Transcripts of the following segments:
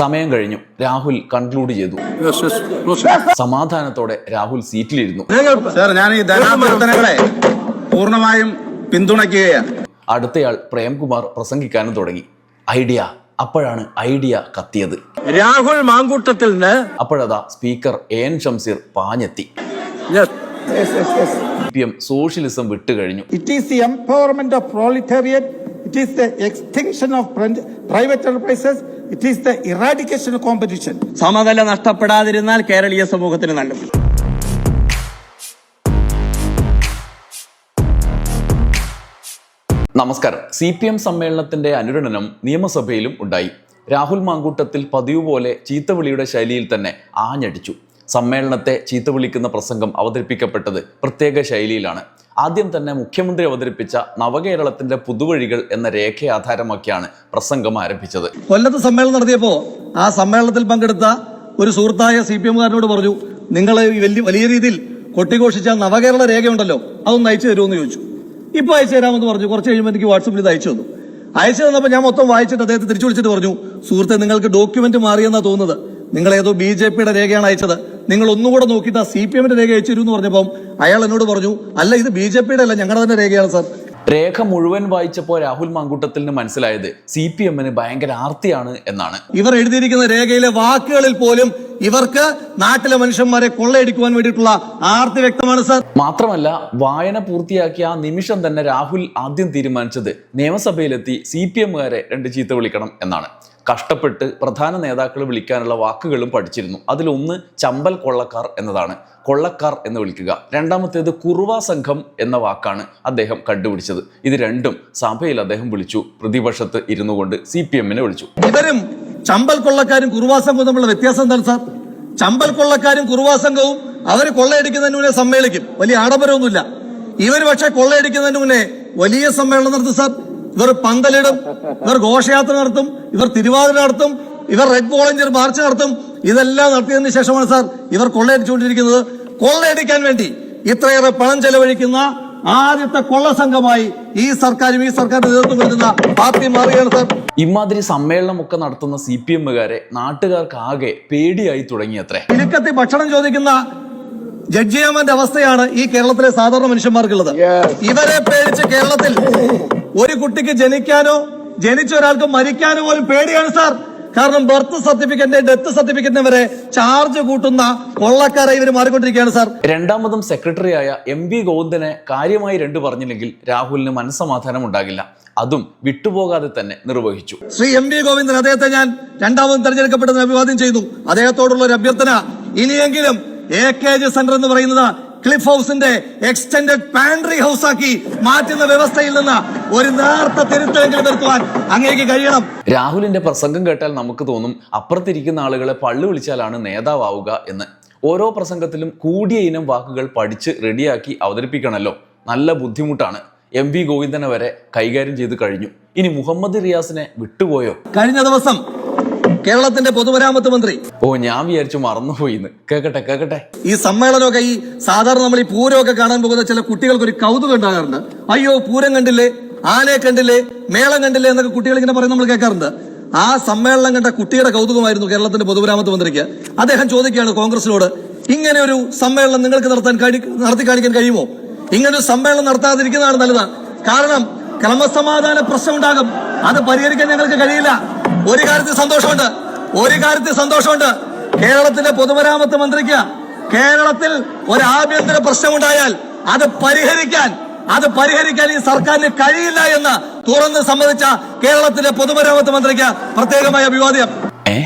സമയം കഴിഞ്ഞു. രാഹുൽ കൺക്ലൂഡ് ചെയ്തു. Yes, yes. സമാധാനത്തോടെ രാഹുൽ സീറ്റിലിരുന്നു. സാർ ഞാൻ ഈ ധനാഭ്യർത്ഥനകളെ പൂർണമായും പിന്തുണയ്ക്കുകയാണ്. അടുത്തയാൾ പ്രേംകുമാർ പ്രസംഗിക്കാനും തുടങ്ങി. ഐഡിയ അപ്പോഴാണ് ഐഡിയ കത്തിയത്. രാഹുൽ മാങ്കൂട്ടത്തിൽ നിന്ന് അപ്പോഴതാ സ്പീക്കർ എ എൻ ഷംസീർ പാഞ്ഞെത്തി socialism വിട്ടുകഴിഞ്ഞു. It is the empowerment of proletariat. It is the extinction of private private enterprises. It is the eradication of competition. സമനില നഷ്ടപ്പെടാതിരുന്നാൽ കേരളീയ സമൂഹത്തിന് നല്ലത് നമസ്കാരം സി പി എം സമ്മേളനത്തിന്റെ അനുരണനം നിയമസഭയിലും ഉണ്ടായി രാഹുൽ മാങ്കൂട്ടത്തിൽ പതിവ് പോലെ ചീത്തവിളിയുടെ ശൈലിയിൽ തന്നെ ആഞ്ഞടിച്ചു സമ്മേളനത്തെ ചീത്ത വിളിക്കുന്ന പ്രസംഗം അവതരിപ്പിക്കപ്പെട്ടത് പ്രത്യേക ശൈലിയിലാണ്. ആദ്യം തന്നെ മുഖ്യമന്ത്രി അവതരിപ്പിച്ച നവകേരളത്തിന്റെ പുതുവഴികൾ എന്ന രേഖയെ ആധാരമാക്കിയാണ് പ്രസംഗം ആരംഭിച്ചത്. കൊല്ലത്ത് സമ്മേളനം നടത്തിയപ്പോ ആ സമ്മേളനത്തിൽ പങ്കെടുത്ത ഒരു സുഹൃത്തായ സി പി എംകാരനോട് പറഞ്ഞു നിങ്ങൾ വലിയ വലിയ രീതിയിൽ കൊട്ടിഘോഷിച്ച നവകേരള രേഖയുണ്ടല്ലോ അതൊന്ന് അയച്ചു തരുമെന്ന് ചോദിച്ചു. ഇപ്പൊ അയച്ചു തരാമെന്ന് പറഞ്ഞു. കുറച്ച് കഴിയുമ്പോൾ എനിക്ക് വാട്സപ്പിൽ ഇത് അയച്ചു തന്നു. അയച്ചു തന്നപ്പോൾ ഞാൻ മൊത്തം വായിച്ചിട്ട് അദ്ദേഹത്തെ തിരിച്ചു വിളിച്ചിട്ട് പറഞ്ഞു സുഹൃത്തെ നിങ്ങൾക്ക് ഡോക്യുമെന്റ് മാറിയെന്നാ തോന്നുന്നത്. നിങ്ങൾ ഏതോ ബി ജെ പിയുടെ രേഖയാണ് അയച്ചത്. നിങ്ങൾ ഒന്നുകൂടെ നോക്കി ആ സി പി എമ്മിന്റെ രേഖ അയച്ചു എന്ന് പറഞ്ഞപ്പം അയാൾ എന്നോട് പറഞ്ഞു അല്ല ഇത് ബി ജെ പിയുടെ അല്ല ഞങ്ങളുടെ തന്നെ രേഖയാണ് സർ. രേഖ മുഴുവൻ വായിച്ചപ്പോൾ രാഹുൽ മാങ്കൂട്ടത്തിന് മനസ്സിലായത് സി പി എമ്മിന് ഭയങ്കര ആർത്തിയാണ് എന്നാണ്. ഇവർ എഴുതിയിരിക്കുന്ന രേഖയിലെ വാക്കുകളിൽ പോലും ഇവർക്ക് നാട്ടിലെ മനുഷ്യന്മാരെ കൊള്ളയടിക്കുവാൻ വേണ്ടിയിട്ടുള്ള ആർത്തി വ്യക്തമാണ് സർ. മാത്രമല്ല വായന പൂർത്തിയാക്കിയ ആ നിമിഷം തന്നെ രാഹുൽ ആദ്യം തീരുമാനിച്ചത് നിയമസഭയിലെത്തി സി പി എമ്മുകാരെ രണ്ട് ചീത്ത വിളിക്കണം എന്നാണ്. കഷ്ടപ്പെട്ട് പ്രധാന നേതാക്കൾ വിളിക്കാനുള്ള വാക്കുകളും പഠിച്ചിരുന്നു. അതിലൊന്ന് ചമ്പൽ കൊള്ളക്കാർ എന്നതാണ്. കൊള്ളക്കാർ എന്ന് വിളിക്കുക. രണ്ടാമത്തേത് കുറുവ സംഘം എന്ന വാക്കാണ് അദ്ദേഹം കണ്ടുപിടിച്ചത്. ഇത് രണ്ടും സഭയിൽ അദ്ദേഹം വിളിച്ചു. പ്രതിപക്ഷത്ത് ഇരുന്നു കൊണ്ട് സി പി എമ്മിനെ വിളിച്ചു. ഇവരും ചമ്പൽ കൊള്ളക്കാരും കുറുവാസംഘവും തമ്മിലുള്ള വ്യത്യാസം എന്താണ് സാർ? ചമ്പൽ കൊള്ളക്കാരും കുറുവാസംഘവും അവർ കൊള്ളയടിക്കുന്നതിന് മുന്നേ സമ്മേളിക്കും. വലിയ ആഡംബരമൊന്നുമില്ല. ഇവർ പക്ഷെ കൊള്ളയടിക്കുന്നതിന് മുന്നേ വലിയ സമ്മേളനം നടത്തും സാർ. ഇവർ പന്തലിടും ഇവർ ഘോഷയാത്ര നടത്തും ഇവർ തിരുവാതിര നടത്തും ഇവർ റെഡ് വോളണ്ടിയർ മാർച്ച് നടത്തും. ഇതെല്ലാം നടത്തിയതിനു ശേഷമാണ് സാർ ഇവർ കൊള്ളയടിച്ചുകൊണ്ടിരിക്കുന്നത്. കൊള്ളയടിക്കാൻ വേണ്ടി ഇത്രയേറെ പണം ചെലവഴിക്കുന്ന ആദ്യത്തെ കൊള്ള സംഘമായി ഈ സർക്കാരും ഈ സർക്കാരിന്റെ നേതൃത്വം വരുന്ന പാർട്ടി മാറുകയാണ് സാർ. ഇമാതിരി സമ്മേളനമൊക്കെ നടത്തുന്ന സി പി എമ്മുകാരെ നാട്ടുകാർക്ക് ആകെ പേടിയായി തുടങ്ങിയത്രേ. ഇലുക്കത്തി ഭക്ഷണം ചോദിക്കുന്ന ജഡ്ജിയാമന്റെ അവസ്ഥയാണ് ഈ കേരളത്തിലെ സാധാരണ മനുഷ്യന്മാർക്കുള്ളത്. ഇവരെ പേടിച്ച് കേരളത്തിൽ ഒരു കുട്ടിക്ക് ജനിക്കാനോ ജനിച്ച ഒരാൾക്ക് മരിക്കാനോ പോലും പേടിയാണ് സാർ. കാരണം ബർത്ത് സർട്ടിഫിക്കറ്റിന്റെ ഡെത്ത് സർട്ടിഫിക്കറ്റിന് വരെ ചാർജ് കൂട്ടുന്ന കൊള്ളക്കാരെ ഇവർ മാറിക്കൊണ്ടിരിക്കുകയാണ് സാർ. രണ്ടാമതും സെക്രട്ടറിയായ എം വി ഗോവിന്ദനെ കാര്യമായി രണ്ടു പറഞ്ഞില്ലെങ്കിൽ രാഹുലിന് മനസ്സമാധാനം ഉണ്ടാകില്ല. അതും വിട്ടുപോകാതെ തന്നെ നിർവഹിച്ചു. ശ്രീ എം വി ഗോവിന്ദൻ അദ്ദേഹത്തെ ഞാൻ രണ്ടാമതും തെരഞ്ഞെടുക്കപ്പെട്ടതിന് അഭിവാദ്യം ചെയ്തു. അദ്ദേഹത്തോടുള്ള ഒരു അഭ്യർത്ഥന ഇനിയെങ്കിലും എ കെ ജി സെന്റർ എന്ന് പറയുന്നത് ക്ലിഫ് ഹൗസിന്റെ എക്സ്റ്റൻഡഡ് പാൻട്രി ഹൗസ് ആക്കി മാറ്റുന്ന വ്യവസ്ഥയിൽ നിന്ന് ഒരു നേർത്ത തിരുത്തലെങ്കിലും വരുത്തുവാൻ അങ്ങേക്ക് കഴിയണം. രാഹുലിന്റെ പ്രസംഗം കേട്ടാൽ നമുക്ക് തോന്നും അപ്പുറത്തിരിക്കുന്ന ആളുകളെ പള്ളു വിളിച്ചാലാണ് നേതാവാവുക എന്ന്. ഓരോ പ്രസംഗത്തിലും കൂടിയ ഇനം വാക്കുകൾ പഠിച്ച് റെഡിയാക്കി അവതരിപ്പിക്കണമല്ലോ നല്ല ബുദ്ധിമുട്ടാണ്. എം വി ഗോവിന്ദനെ വരെ കൈകാര്യം ചെയ്ത് കഴിഞ്ഞു. ഇനി മുഹമ്മദ് റിയാസിനെ വിട്ടുപോയോ? കഴിഞ്ഞ ദിവസം കേരളത്തിന്റെ പൊതുമരാമത്ത് മന്ത്രി. ഓ ഞാൻ വിചാരിച്ചു മറന്നുപോയി കേക്കട്ടെ കേക്കട്ടെ. ഈ സമ്മേളനമൊക്കെ ഈ സാധാരണ നമ്മൾ ഈ പൂരമൊക്കെ കാണാൻ പോകുന്ന ചില കുട്ടികൾക്ക് ഒരു കൗതുകം ഉണ്ടാകാറുണ്ട്. അയ്യോ പൂരം കണ്ടില്ലേ ആനയെ കണ്ടില്ലേ മേളം കണ്ടില്ലേ എന്നൊക്കെ കുട്ടികൾ ഇങ്ങനെ പറയുന്നത് നമ്മൾ കേൾക്കാറുണ്ട്. ആ സമ്മേളനം കണ്ട കുട്ടിയുടെ കൗതുകമായിരുന്നു കേരളത്തിന്റെ പൊതുമരാമത്ത് മന്ത്രിക്ക്. അദ്ദേഹം ചോദിക്കുകയാണ് കോൺഗ്രസിനോട് ഇങ്ങനെ ഒരു സമ്മേളനം നിങ്ങൾക്ക് നടത്താൻ നടത്തി കാണിക്കാൻ കഴിയുമോ? ഇങ്ങനെ ഒരു സമ്മേളനം നടത്താതിരിക്കുന്നതാണ് നല്ലത് കാരണം ക്രമസമാധാന പ്രശ്നം ഉണ്ടാകും. അത് പരിഹരിക്കാൻ ഞങ്ങൾക്ക് കഴിയില്ല. ഒരു കാര്യത്തിൽ സന്തോഷമുണ്ട്. ഒരു കാര്യത്തിൽ സന്തോഷമുണ്ട്. കേരളത്തിന്റെ പൊതുമരാമത്ത് മന്ത്രിക്ക് കേരളത്തിൽ ഒരു ആഭ്യന്തര പ്രശ്നമുണ്ടായാൽ അത് പരിഹരിക്കാൻ അത് പരിഹരിക്കാൻ ഈ സർക്കാരിന് കഴിയില്ല എന്ന് തുറന്ന് സമ്മതിച്ച കേരളത്തിന്റെ പൊതുമരാമത്ത് മന്ത്രിക്ക് പ്രത്യേകമായ അഭിവാദ്യം. ഏ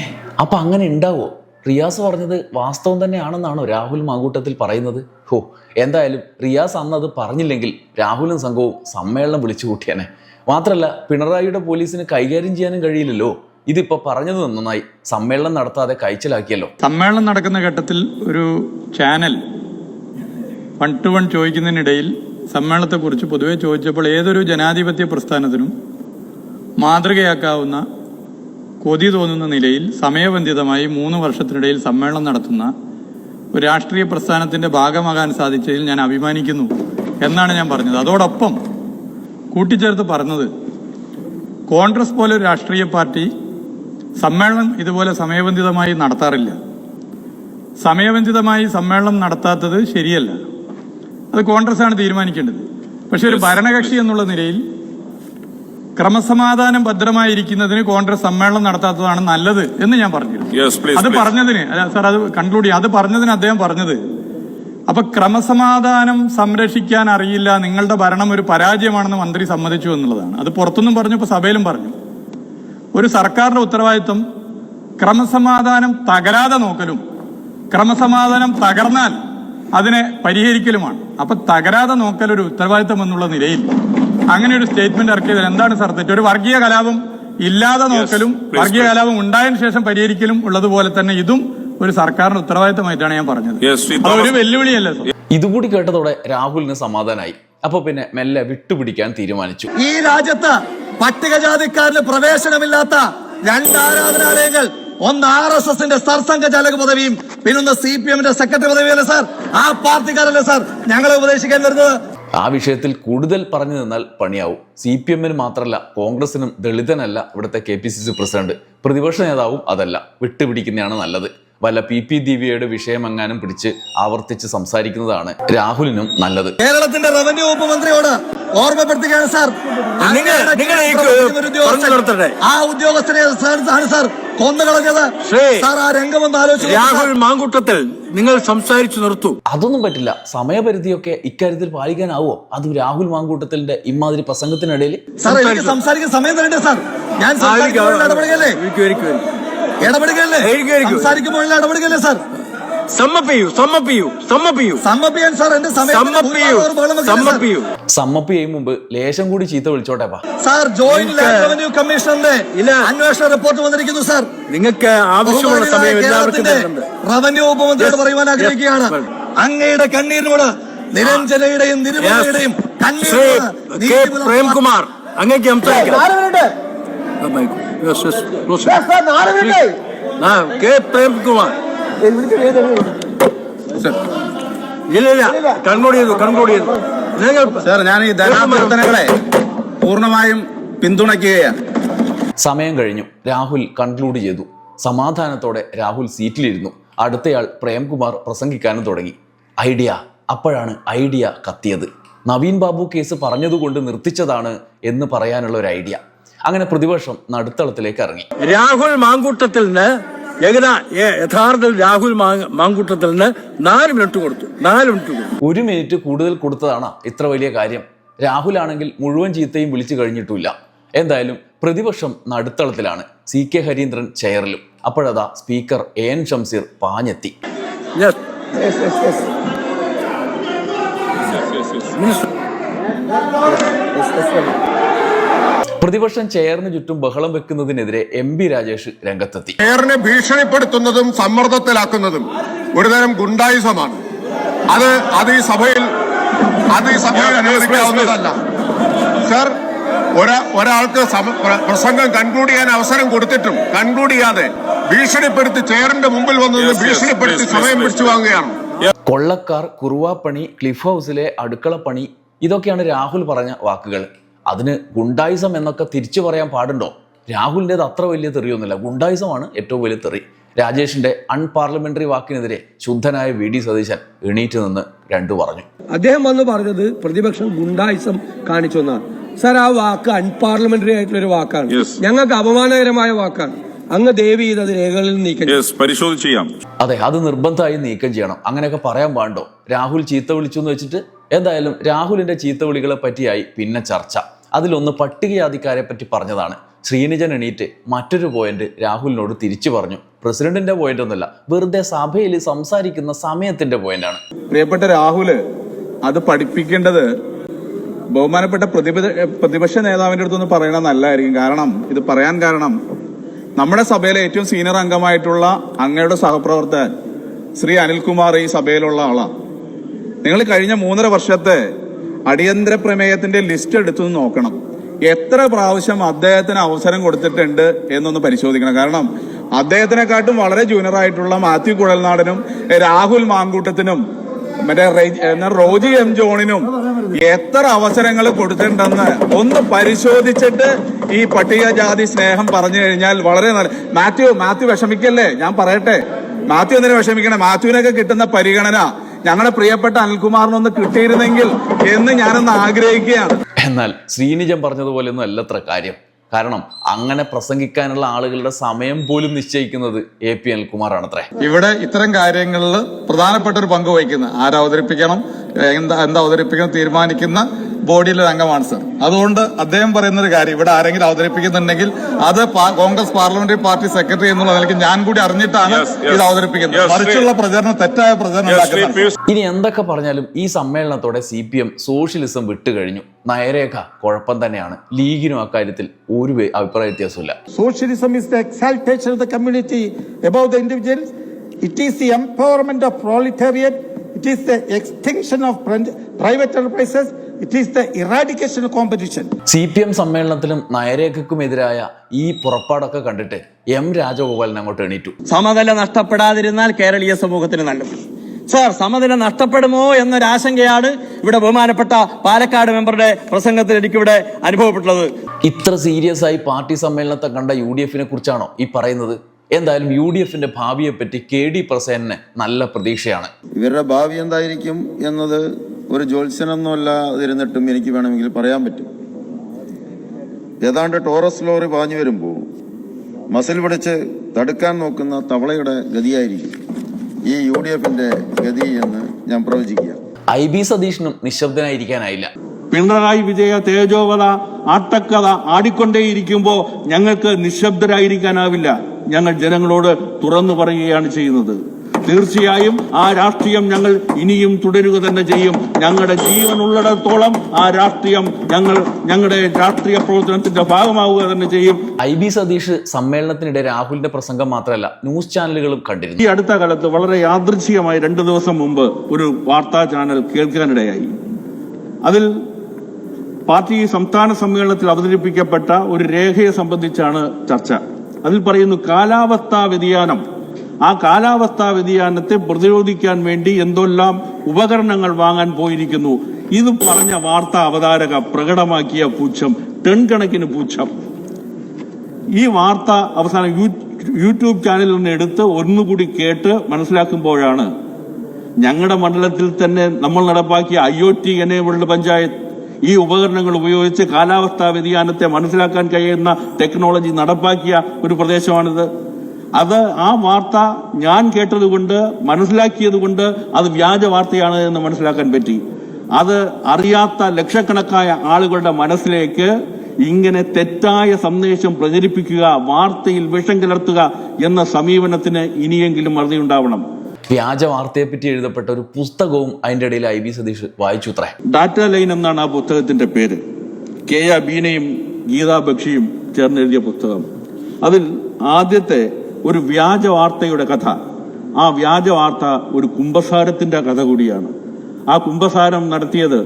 അപ്പൊ അങ്ങനെ ഉണ്ടാവോ? റിയാസ് പറഞ്ഞത് വാസ്തവം തന്നെയാണെന്നാണോ രാഹുൽ മാങ്കൂട്ടത്തിൽ പറയുന്നത്? ഹോ എന്തായാലും റിയാസ് അന്ന് അത് പറഞ്ഞില്ലെങ്കിൽ രാഹുലും സംഘവും സമ്മേളനം വിളിച്ചു കൂട്ടിയാനെ മാത്രല്ല പിണറായിയുടെ പോലീസിന് കൈകാര്യം ചെയ്യാനും കഴിയില്ലല്ലോ. ഇതിപ്പോ പറഞ്ഞത് നന്നായി. സമ്മേളനം നടത്താതെ കഴിച്ചിലാക്കിയല്ലോ സമ്മേളനം നടക്കുന്ന ഘട്ടത്തിൽ ഒരു ചാനൽ വൺ ടു വൺ ചോദിക്കുന്നതിനിടയിൽ സമ്മേളനത്തെക്കുറിച്ച് പൊതുവെ ചോദിച്ചപ്പോൾ ഏതൊരു ജനാധിപത്യ പ്രസ്ഥാനത്തിനും മാതൃകയാക്കാവുന്ന കൊതി തോന്നുന്ന നിലയിൽ സമയബന്ധിതമായി മൂന്ന് വർഷത്തിനിടയിൽ സമ്മേളനം നടത്തുന്ന ഒരു രാഷ്ട്രീയ പ്രസ്ഥാനത്തിന്റെ ഭാഗമാകാൻ സാധിച്ചതിൽ ഞാൻ അഭിമാനിക്കുന്നു എന്നാണ് ഞാൻ പറഞ്ഞത്. അതോടൊപ്പം കൂട്ടിച്ചേർത്ത് പറഞ്ഞത് കോൺഗ്രസ് പോലെ ഒരു രാഷ്ട്രീയ പാർട്ടി സമ്മേളനം ഇതുപോലെ സമയബന്ധിതമായി നടത്താറില്ല. സമയബന്ധിതമായി സമ്മേളനം നടത്താത്തത് ശരിയല്ല. അത് കോൺഗ്രസ് ആണ് തീരുമാനിക്കേണ്ടത്. പക്ഷെ ഒരു ഭരണകക്ഷി എന്നുള്ള നിലയിൽ ക്രമസമാധാനം ഭദ്രമായിരിക്കുന്നതിന് കോൺഗ്രസ് സമ്മേളനം നടത്താത്തതാണ് നല്ലത് എന്ന് ഞാൻ പറഞ്ഞിരുന്നു. അത്. പറഞ്ഞതിന് സാർ അത് കൺക്ലൂഡ് ചെയ്യാം. അത് പറഞ്ഞതിന് അദ്ദേഹം പറഞ്ഞത് അപ്പൊ ക്രമസമാധാനം സംരക്ഷിക്കാൻ അറിയില്ല നിങ്ങളുടെ ഭരണം ഒരു പരാജയമാണെന്ന് മന്ത്രി സമ്മതിച്ചു എന്നുള്ളതാണ്. അത് പുറത്തുനിന്നും പറഞ്ഞു ഇപ്പൊ സഭയിലും പറഞ്ഞു. ഒരു സർക്കാരിന്റെ ഉത്തരവാദിത്വം ക്രമസമാധാനം തകരാതെ നോക്കലും. ക്രമസമാധാനം തകർന്നാൽ അതിനെ പരിഹരിക്കലുമാണ്. അപ്പൊ തകരാതെ നോക്കൽ ഒരു ഉത്തരവാദിത്തം എന്നുള്ള നിലയിൽ. അങ്ങനെ ഒരു സ്റ്റേറ്റ്മെന്റ് ഇറക്കിയത് എന്താണ് സാർ തെറ്റ്? ഒരു വർഗീയ കലാപം ഇല്ലാതെ നോക്കലും വർഗീയ കലാപം ഉണ്ടായതിനു ശേഷം പരിഹരിക്കലും ഉള്ളതുപോലെ തന്നെ ഇതും ഒരു സർക്കാരിന്റെ ഉത്തരവാദിത്തമായിട്ടാണ് ഞാൻ പറഞ്ഞത്. Yes, ഒരു വെല്ലുവിളിയല്ല സാർ? ഇതുകൂടി കേട്ടതോടെ രാഹുലിന് സമാധാനായി. അപ്പൊ പിന്നെ മെല്ലെ വിട്ടുപിടിക്കാൻ തീരുമാനിച്ചു. ഈ രാജ്യത്ത് പട്ടികജാതിക്കാരന് പ്രവേശനമില്ലാത്ത രണ്ട് ആരാധനാലയങ്ങൾ. ഒന്ന് ആർ എസ് എസിന്റെ സർസംഘ ചാലക പദവിയും പിന്നൊന്ന് സി പി എമ്മിന്റെ സെക്രട്ടറി പദവിയല്ലേ സാർ? ആ പാർട്ടിക്കാരല്ലേ സാർ ഞങ്ങളെ ഉപദേശിക്കാൻ വരുന്നത്? ആ വിഷയത്തിൽ കൂടുതൽ പറഞ്ഞു നിന്നാൽ പണിയാവും. സി പി എമ്മിന് മാത്രമല്ല കോൺഗ്രസിനും ദളിതനല്ല ഇവിടുത്തെ K P C C president. പ്രതിപക്ഷ നേതാവും അതല്ല. വിട്ടുപിടിക്കുന്നതാണ് നല്ലത്. വല്ല പി പി ദിവ്യയുടെ വിഷയമെങ്ങാനും പിടിച്ച് ആവർത്തിച്ച് സംസാരിക്കുന്നതാണ് രാഹുലിനും നല്ലത്. കേരളത്തിന്റെ റവന്യൂ വകുപ്പ് മന്ത്രിയോട് ഓർമ്മപ്പെടുത്തുകയാണ് സാർ. ആ ഉദ്യോഗസ്ഥനെ സാർ- ആണ് സാർ കൊന്നുകളഞ്ഞത്. സാർ ആ രംഗം ഒന്ന് ആലോചിച്ചു രാഹുൽ മാങ്കൂട്ടത്തിൽ നിങ്ങൾ സംസാരിച്ചു നിർത്തു. അതൊന്നും പറ്റില്ല. സമയപരിധിയൊക്കെ ഇക്കാര്യത്തിൽ പാലിക്കാനാവോ? അത് രാഹുൽ മാങ്കൂട്ടത്തിന്റെ ഇമാതിരി പ്രസംഗത്തിനിടയിൽ? സാർ എനിക്ക് സംസാരിക്കാൻ സമയം തരണ്ടേ സാർ? ഞാൻ ഇടപെടുകയല്ലേ. ഇടപെടുകയല്ലേ? ഇടപെടുകയല്ലേ സാർ. സമ്മപ്പ് ചെയ്യും മുമ്പ് ലേശം കൂടി ചീത്ത വിളിച്ചോട്ടെപ്പാ സാർ ജോയിന്റ് റവന്യൂ കമ്മീഷണറിന്റെ അന്വേഷണ റിപ്പോർട്ട് വന്നിരിക്കുന്നു സാർ. നിങ്ങൾക്ക് ആവശ്യമുള്ള സമയം എല്ലാവർക്കും റവന്യൂ ഉപമന്ത്രിയോട് പറയുവാൻ ആഗ്രഹിക്കുകയാണ്. അങ്ങയുടെ കണ്ണീരിനോട് നിരഞ്ജനയുടെയും നിരുപമയുടെയും ശ്രീ കെ. പ്രേംകുമാർ അങ്ങേക്ക് സംസാരിക്കാം. ആ, mic. Yes, yes, close K Premkumar. ഇല്ല ഇല്ല കൺക്ലൂഡ് ചെയ്തു കൺക്ലൂഡ് ചെയ്തു. സാർ ഞാൻ ഈ ധനാഭ്യർത്ഥനകളെ പൂർണമായും പിന്തുണയ്ക്കുകയാണ്. സമയം കഴിഞ്ഞു. രാഹുൽ കൺക്ലൂഡ് ചെയ്തു. സമാധാനത്തോടെ രാഹുൽ സീറ്റിലിരുന്നു. അടുത്തയാൾ പ്രേംകുമാർ പ്രസംഗിക്കാനും തുടങ്ങി. ഐഡിയ. അപ്പോഴാണ് ഐഡിയ കത്തിയത്. നവീൻ ബാബു കേസ് പറഞ്ഞതുകൊണ്ട് നിർത്തിച്ചതാണ് എന്ന് പറയാനുള്ള ഒരു ഐഡിയ. അങ്ങനെ പ്രതിപക്ഷം നടുത്തളത്തിലേക്ക് ഇറങ്ങി. രാഹുൽ മാങ്കൂട്ടത്തിൽ നിന്ന് യഥാർത്ഥത്തിൽ രാഹുൽ മാങ്കൂട്ടത്തിൽ നിന്ന് നാല് മിനിറ്റ് കൊടുത്തു. നാല് മിനിറ്റ് കൊടുത്തു. ഒരു മിനിറ്റ് കൂടുതൽ കൊടുത്തതാണ് ഇത്ര വലിയ കാര്യം. രാഹുൽ ആണെങ്കിൽ മുഴുവൻ ചീത്തയും വിളിച്ചു കഴിഞ്ഞിട്ടില്ല. എന്തായാലും പ്രതിപക്ഷം നടുത്തളത്തിലാണ്. സി കെ ഹരീന്ദ്രൻ ചെയറിലും. അപ്പോഴതാ സ്പീക്കർ എ എൻ ഷംസീർ പാഞ്ഞെത്തി. Yes. പ്രതിപക്ഷം ചെയറിന് ചുറ്റും ബഹളം വെക്കുന്നതിനെതിരെ എം ബി രാജേഷ് രംഗത്തെത്തി. ചെയറിനെ ഭീഷണിപ്പെടുത്തുന്നതും സമ്മർദ്ദത്തിലാക്കുന്നതും ഒരുതരം ഗുണ്ടായുസമാണ് അത് അത് ഈ സഭയിൽ അത് ഈ സഭയിൽ അനുവദിക്കാവുന്നതല്ല. സർ ഒരാ ഒരാൾക്ക് പ്രസംഗം കൺക്ലൂഡ് ചെയ്യാൻ അവസരം കൊടുത്തിട്ടും കൺക്ലൂഡ് ചെയ്യാതെ ഭീഷണിപ്പെടുത്തി ചെയറിന്റെ മുമ്പിൽ വന്നത് ഭീഷണിപ്പെടുത്തി സമയം. പിടിച്ചു വാങ്ങുകയാണ്. കൊള്ളക്കാർ കുറുവാപ്പണി ക്ലിഫ് ഹൗസിലെ അടുക്കളപ്പണി ഇതൊക്കെയാണ് രാഹുൽ പറഞ്ഞ വാക്കുകൾ. അതിന് ഗുണ്ടായിസം എന്നൊക്കെ തിരിച്ചു പറയാൻ പാടുണ്ടോ? രാഹുലിന്റെത് അത്ര വലിയ തെറിയൊന്നുമില്ല. ഗുണ്ടായിസമാണ് ഏറ്റവും വലിയ തെറി. രാജേഷിന്റെ അൺപാർലമെന്ററി വാക്കിനെതിരെ ശുദ്ധനായ വി ഡി സതീശൻ എണീറ്റ് നിന്ന് രണ്ടു പറഞ്ഞു. അദ്ദേഹം വന്ന് പറഞ്ഞത് പ്രതിപക്ഷം ഗുണ്ടായിസം കാണിച്ചു എന്നാണ്. സാർ ആ വാക്ക് അൺപാർലമെന്ററി ആയിട്ടുള്ള ഒരു വാക്കാണ്. ഞങ്ങൾക്ക് അപമാനകരമായ വാക്കാണ്. അങ്ങ് ദേവി ചെയ്ത് അത് രേഖകളിൽ നീക്കം യെസ് പരിശോധിച്ച് ചെയ്യാം. അതെ അത് നിർബന്ധമായി നീക്കം ചെയ്യണം. അങ്ങനെയൊക്കെ പറയാൻ പാണ്ടോ രാഹുൽ ചീത്ത വിളിച്ചു എന്ന് വെച്ചിട്ട് എന്തായാലും രാഹുലിന്റെ ചീത്ത വിളികളെ പറ്റിയായി പിന്നെ ചർച്ച. അതിലൊന്ന് പട്ടികജാതിക്കാരെ പറ്റി പറഞ്ഞതാണ്. ശ്രീനിജൻ എണീറ്റ് മറ്റൊരു പോയിന്റ് രാഹുലിനോട് തിരിച്ചു പറഞ്ഞു. പ്രസിഡന്റിന്റെ പോയിന്റ് ഒന്നുമല്ല വെറുതെ സഭയിൽ സംസാരിക്കുന്ന സമയത്തിന്റെ പോയിന്റാണ് പ്രിയപ്പെട്ട രാഹുൽ അത് പഠിപ്പിക്കേണ്ടത് ബഹുമാനപ്പെട്ട പ്രതിപക്ഷ പ്രതിപക്ഷ നേതാവിന്റെ അടുത്തൊന്ന് പറയണത് നല്ലതായിരിക്കും. കാരണം ഇത് പറയാൻ കാരണം നമ്മുടെ സഭയിലെ ഏറ്റവും സീനിയർ അംഗമായിട്ടുള്ള അങ്ങയുടെ സഹപ്രവർത്തകൻ ശ്രീ അനിൽകുമാർ ഈ സഭയിലുള്ള ആളാണ് നിങ്ങൾ കഴിഞ്ഞ മൂന്നര വർഷത്തെ അടിയന്തര പ്രമേയത്തിന്റെ ലിസ്റ്റ് എടുത്തു നോക്കണം. എത്ര പ്രാവശ്യം അദ്ദേഹത്തിന് അവസരം കൊടുത്തിട്ടുണ്ട് എന്നൊന്ന് പരിശോധിക്കണം. കാരണം അദ്ദേഹത്തിനെക്കാട്ടും വളരെ ജൂനിയർ ആയിട്ടുള്ള മാത്യു കുഴൽനാടനും രാഹുൽ മാങ്കൂട്ടത്തിനും മറ്റേ റോജി എം ജോണിനും എത്ര അവസരങ്ങൾ കൊടുത്തിട്ടുണ്ടെന്ന് ഒന്ന് പരിശോധിച്ചിട്ട് ഈ പട്ടികജാതി സ്നേഹം പറഞ്ഞു കഴിഞ്ഞാൽ വളരെ നല്ല മാത്യു മാത്യു വിഷമിക്കല്ലേ? ഞാൻ പറയട്ടെ. മാത്യു എന്തിനു വിഷമിക്കണേ? മാത്യുവിനൊക്കെ കിട്ടുന്ന പരിഗണന ഞങ്ങളുടെ പ്രിയപ്പെട്ട അനിൽകുമാറിനൊന്ന് കിട്ടിയിരുന്നെങ്കിൽ എന്ന് ഞാനൊന്ന് ആഗ്രഹിക്കുകയാണ്. എന്നാൽ ശ്രീനിജൻ പറഞ്ഞതുപോലെയൊന്നും അല്ലത്ര കാര്യം. കാരണം അങ്ങനെ പ്രസംഗിക്കാനുള്ള ആളുകളുടെ സമയം പോലും നിശ്ചയിക്കുന്നത് എ പി അനിൽകുമാറാണത്രേ. ഇവിടെ ഇത്തരം കാര്യങ്ങളിൽ പ്രധാനപ്പെട്ട ഒരു പങ്ക് വഹിക്കുന്നത് ആരവതരിപ്പിക്കണം എന്താ എന്താ അവതരിപ്പിക്കണം തീരുമാനിക്കുന്ന ബോഡിയിലെ ഒരു അംഗമാണ് സർ. അതുകൊണ്ട് അദ്ദേഹം പറയുന്ന ഒരു കാര്യം ഇവിടെ ആരെങ്കിലും അവതരിപ്പിക്കുന്നുണ്ടെങ്കിൽ അത് കോൺഗ്രസ് പാർലമെന്ററി പാർട്ടി സെക്രട്ടറി എന്നുള്ള നിലയ്ക്ക് ഞാൻ കൂടി അറിഞ്ഞിട്ടാണ് ഇത് അവതരിപ്പിക്കുന്നത്. മറിച്ചുള്ള പ്രചരണം തെറ്റായ പ്രചരണം ഇനി എന്തൊക്കെ പറഞ്ഞാലും ഈ സമ്മേളനത്തോടെ സി പി എം സോഷ്യലിസം വിട്ടുകഴിഞ്ഞു നയരേഖ കുഴപ്പം തന്നെയാണ്. ലീഗിനും അക്കാര്യത്തിൽ ഒരു അഭിപ്രായ വ്യത്യാസമില്ല socialism is exaltation of the community above the individuals. It is the empowerment of proletariat. It is the extinction of prin- private enterprises. Is the eradication competition. C P M സമ്മേളനത്തിലും നയരേഖയ്ക്കുമെതിരായ ഈ പുറപ്പാടൊക്കെ കണ്ടിട്ട് എം രാജഗോപാലൻ അങ്ങോട്ട് എണീറ്റു സമനില നഷ്ടപ്പെടാതിരുന്നാൽ കേരളീയ സമൂഹത്തിന് നല്ലത് sir സമനില നഷ്ടപ്പെടുമോ എന്നൊരാശങ്കയാണ് ഇവിടെ ബഹുമാനപ്പെട്ട പാലക്കാട് മെമ്പറുടെ പ്രസംഗത്തിൽ എനിക്കിവിടെ അനുഭവപ്പെട്ടത് ഇത്ര സീരിയസ് ആയി പാർട്ടി സമ്മേളനത്തെ കണ്ട യു ഡി എഫിനെ കുറിച്ചാണോ ഈ പറയുന്നത് എന്തായാലും യു ഡി എഫിന്റെ ഭാവിയെ പറ്റി കെ ഡി പ്രസേനന് നല്ല പ്രതീക്ഷയാണ്. ഇവരുടെ ഭാവി എന്തായിരിക്കും എന്നത് ഒരു ജ്യോത്സ്യനൊന്നുമല്ലാതിരുന്നിട്ടും എനിക്ക് വേണമെങ്കിൽ പറയാൻ പറ്റും. ഏതാണ്ട് ടോറസ് ലോറി പാഞ്ഞു വരുമ്പോൾ മസിൽ പിടിച്ച് തടുക്കാൻ നോക്കുന്ന തവളയുടെ ഗതിയായിരിക്കും ഈ യു ഡി എഫിന്റെ ഗതി എന്ന് ഞാൻ പ്രവചിക്കുക. ഐ ബി സതീഷിനും നിശബ്ദനായിരിക്കാനായില്ല. പിണറായി വിജയ തേജോവത ആട്ടക്കഥ ആടിക്കൊണ്ടേയിരിക്കുമ്പോൾ ഞങ്ങൾക്ക് നിശബ്ദരായിരിക്കാനാവില്ല. ഞങ്ങൾ ജനങ്ങളോട് തുറന്നു പറയുകയാണ് ചെയ്യുന്നത്. തീർച്ചയായും ആ രാഷ്ട്രീയം ഞങ്ങൾ ഇനിയും തുടരുക തന്നെ ചെയ്യും. ഞങ്ങളുടെ ജീവൻ ഉള്ളിടത്തോളം ആ രാഷ്ട്രീയം ഞങ്ങൾ ഞങ്ങളുടെ രാഷ്ട്രീയ പ്രവർത്തനത്തിന്റെ ഭാഗമാവുക തന്നെ ചെയ്യും. ഐ ബി സതീഷ് സമ്മേളനത്തിനിടെ രാഹുലിന്റെ പ്രസംഗം മാത്രമല്ല ന്യൂസ് ചാനലുകളും കണ്ടിരുന്നു. ഈ അടുത്ത കാലത്ത് വളരെ യാദൃച്ഛികമായി രണ്ടു ദിവസം മുമ്പ് ഒരു വാർത്താ ചാനൽ കേൾക്കാനിടയായി. അതിൽ പാർട്ടി സംസ്ഥാന സമ്മേളനത്തിൽ അവതരിപ്പിക്കപ്പെട്ട ഒരു രേഖയെ സംബന്ധിച്ചാണ് ചർച്ച. അതിൽ പറയുന്നു കാലാവസ്ഥാ വ്യതിയാനം. ആ കാലാവസ്ഥാ വ്യതിയാനത്തെ പ്രതിരോധിക്കാൻ വേണ്ടി എന്തെല്ലാം ഉപകരണങ്ങൾ വാങ്ങാൻ പോയിരിക്കുന്നു. ഇത് പറഞ്ഞ വാർത്താ അവതാരക പ്രകടമാക്കിയ പൂച്ചം ടൺ കണക്കിന് പുച്ഛം ഈ വാർത്ത അവസാനം യൂട്യൂബ് ചാനലിൽ നിന്ന് എടുത്ത് ഒന്നുകൂടി കേട്ട് മനസ്സിലാക്കുമ്പോഴാണ് ഞങ്ങളുടെ മണ്ഡലത്തിൽ തന്നെ നമ്മൾ നടപ്പാക്കിയ I O T enabled panchayat ഈ ഉപകരണങ്ങൾ ഉപയോഗിച്ച് കാലാവസ്ഥാ വ്യതിയാനത്തെ മനസ്സിലാക്കാൻ കഴിയുന്ന ടെക്നോളജി നടപ്പാക്കിയ ഒരു പ്രദേശമാണിത്. അത് ആ വാർത്ത ഞാൻ കേട്ടതുകൊണ്ട് മനസ്സിലാക്കിയതുകൊണ്ട് അത് വ്യാജ വാർത്തയാണ് എന്ന് മനസ്സിലാക്കാൻ പറ്റി. അത് അറിയാത്ത ലക്ഷക്കണക്കായ ആളുകളുടെ മനസ്സിലേക്ക് ഇങ്ങനെ തെറ്റായ സന്ദേശം പ്രചരിപ്പിക്കുക വാർത്തയിൽ വിഷം കലർത്തുക എന്ന സമീപനത്തിന് ഇനിയെങ്കിലും അറുതിയുണ്ടാവണം വ്യാജ വാർത്തയെ പറ്റി എഴുതപ്പെട്ട ഒരു പുസ്തകവും അതിന്റെ ഇടയിൽ ഐ ബി സതീഷ് വായിച്ചു അത്രേ. ഡാറ്റ ലൈൻ എന്നാണ് ആ പുസ്തകത്തിന്റെ പേര്. കെ ആ ബീനയും ഗീതാ ബക്ഷിയും ചേർന്ന് എഴുതിയ പുസ്തകം. അതിൽ ആദ്യത്തെ ഒരു വ്യാജ വാർത്തയുടെ കഥ. ആ വ്യാജ വാർത്ത ഒരു കുംഭസാരത്തിന്റെ കഥ കൂടിയാണ്. ആ കുംഭസാരം നടത്തിയത്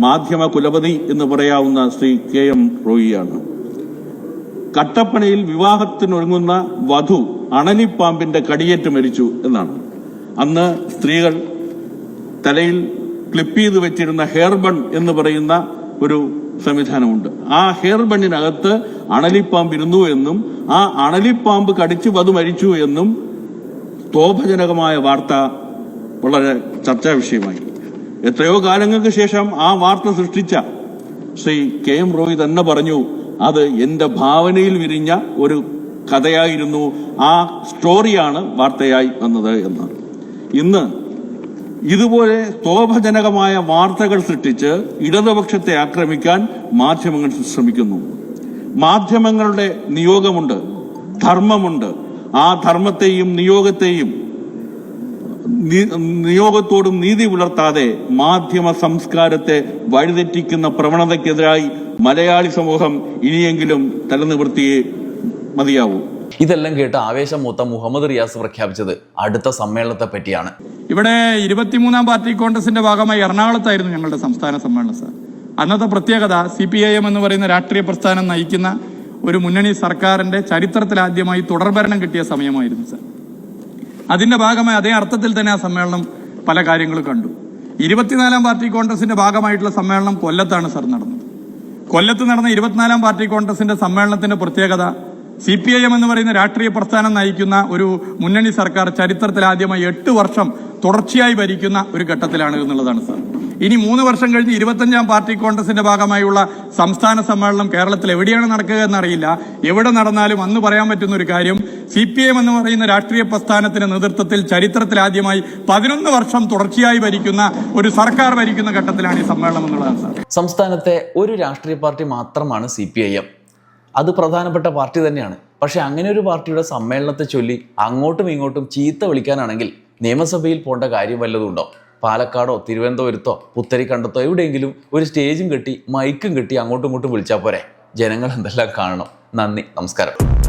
മാധ്യമ കുലപതി എന്ന് പറയാവുന്ന ശ്രീ കെ എം റോയിയാണ്. കട്ടപ്പനയിൽ വിവാഹത്തിനൊരുങ്ങുന്ന വധു അണലിപ്പാമ്പിന്റെ കടിയേറ്റ് മരിച്ചു എന്നാണ്. അന്ന് സ്ത്രീകൾ തലയിൽ ക്ലിപ്പ് ചെയ്ത് വെച്ചിരുന്ന ഹെയർ ബൺ എന്ന് പറയുന്ന ഒരു സംവിധാനമുണ്ട്. ആ ഹെയർ ബണ്ണിനകത്ത് അണലിപ്പാമ്പ് ഇരുന്നു എന്നും ആ അണലിപ്പാമ്പ് കടിച്ചു വധു മരിച്ചു എന്നും തോഭജനകമായ വാർത്ത വളരെ ചർച്ചാ വിഷയമായി. എത്രയോ കാലങ്ങൾക്ക് ശേഷം ആ വാർത്ത സൃഷ്ടിച്ച ശ്രീ കെ എം റോയ് തന്നെ പറഞ്ഞു അത് എന്റെ ഭാവനയിൽ വിരിഞ്ഞ ഒരു കഥയായിരുന്നു ആ സ്റ്റോറിയാണ് വാർത്തയായി വന്നത് എന്ന്. ഇന്ന് ഇതുപോലെ സ്തോഭജനകമായ വാർത്തകൾ സൃഷ്ടിച്ച് ഇടതുപക്ഷത്തെ ആക്രമിക്കാൻ മാധ്യമങ്ങൾ ശ്രമിക്കുന്നു. മാധ്യമങ്ങളുടെ നിയോഗമുണ്ട് ധർമ്മമുണ്ട്. ആ ധർമ്മത്തെയും നിയോഗത്തെയും നിയോഗത്തോടും നീതി പുലർത്താതെ മാധ്യമ സംസ്കാരത്തെ വഴിതെറ്റിക്കുന്ന പ്രവണതയ്ക്കെതിരായി മലയാളി സമൂഹം ഇനിയെങ്കിലും തലനിവർത്തിയേ മതിയാവൂ. ഇതെല്ലാം കേട്ട് ആവേശം മൂത്ത മുഹമ്മദ് റിയാസ് പ്രഖ്യാപിച്ചത് അടുത്ത സമ്മേളനത്തെ പറ്റിയാണ്. ഇവിടെ ഇരുപത്തിമൂന്നാം പാർട്ടി കോൺഗ്രസിന്റെ ഭാഗമായി എറണാകുളത്തായിരുന്നു ഞങ്ങളുടെ സംസ്ഥാന സമ്മേളനം സാർ. അന്നത്തെ പ്രത്യേകത സി പി ഐ എം എന്ന് പറയുന്ന രാഷ്ട്രീയ പ്രസ്ഥാനം നയിക്കുന്ന ഒരു മുന്നണി സർക്കാരിന്റെ ചരിത്രത്തിലാദ്യമായി തുടർഭരണം കിട്ടിയ സമയമായിരുന്നു സാർ. അതിന്റെ ഭാഗമായി അതേ അർത്ഥത്തിൽ തന്നെ ആ സമ്മേളനം പല കാര്യങ്ങളും കണ്ടു. ഇരുപത്തിനാലാം പാർട്ടി കോൺഗ്രസിന്റെ ഭാഗമായിട്ടുള്ള സമ്മേളനം കൊല്ലത്താണ് സാർ നടന്നത്. കൊല്ലത്ത് നടന്ന ഇരുപത്തിനാലാം പാർട്ടി കോൺഗ്രസിന്റെ സമ്മേളനത്തിന്റെ പ്രത്യേകത സി പി ഐ എം എന്ന് പറയുന്ന രാഷ്ട്രീയ പ്രസ്ഥാനം നയിക്കുന്ന ഒരു മുന്നണി സർക്കാർ ചരിത്രത്തിൽ ആദ്യമായി എട്ട് വർഷം തുടർച്ചയായി ഭരിക്കുന്ന ഒരു ഘട്ടത്തിലാണ് എന്നുള്ളതാണ് സാർ. ഇനി മൂന്ന് വർഷം കഴിഞ്ഞ് ഇരുപത്തഞ്ചാം പാർട്ടി കോൺഗ്രസിന്റെ ഭാഗമായുള്ള സംസ്ഥാന സമ്മേളനം കേരളത്തിൽ എവിടെയാണ് നടക്കുക എന്നറിയില്ല. എവിടെ നടന്നാലും അന്ന് പറയാൻ പറ്റുന്ന ഒരു കാര്യം സി പി എം എന്ന് പറയുന്ന രാഷ്ട്രീയ പ്രസ്ഥാനത്തിന്റെ നേതൃത്വത്തിൽ ചരിത്രത്തിൽ ആദ്യമായി പതിനൊന്ന് വർഷം തുടർച്ചയായി ഭരിക്കുന്ന ഒരു സർക്കാർ ഭരിക്കുന്ന ഘട്ടത്തിലാണ് ഈ സമ്മേളനം എന്നുള്ളതാണ് സംസ്ഥാനത്തെ ഒരു രാഷ്ട്രീയ പാർട്ടി മാത്രമാണ് സി പി ഐ എം. അത് പ്രധാനപ്പെട്ട പാർട്ടി തന്നെയാണ്. പക്ഷേ അങ്ങനെ ഒരു പാർട്ടിയുടെ സമ്മേളനത്തെ ചൊല്ലി അങ്ങോട്ടും ഇങ്ങോട്ടും ചീത്ത വിളിക്കാനാണെങ്കിൽ നിയമസഭയിൽ പോകേണ്ട കാര്യം വല്ലതുണ്ടോ പാലക്കാടോ തിരുവനന്തപുരത്തോ പുത്തരിക്കണ്ടത്തോ എവിടെയെങ്കിലും ഒരു സ്റ്റേജും കെട്ടി മൈക്കും കെട്ടി അങ്ങോട്ടും ഇങ്ങോട്ടും വിളിച്ചാൽ പോരെ. ജനങ്ങൾ എന്തെല്ലാം കാണണം. നന്ദി. നമസ്കാരം.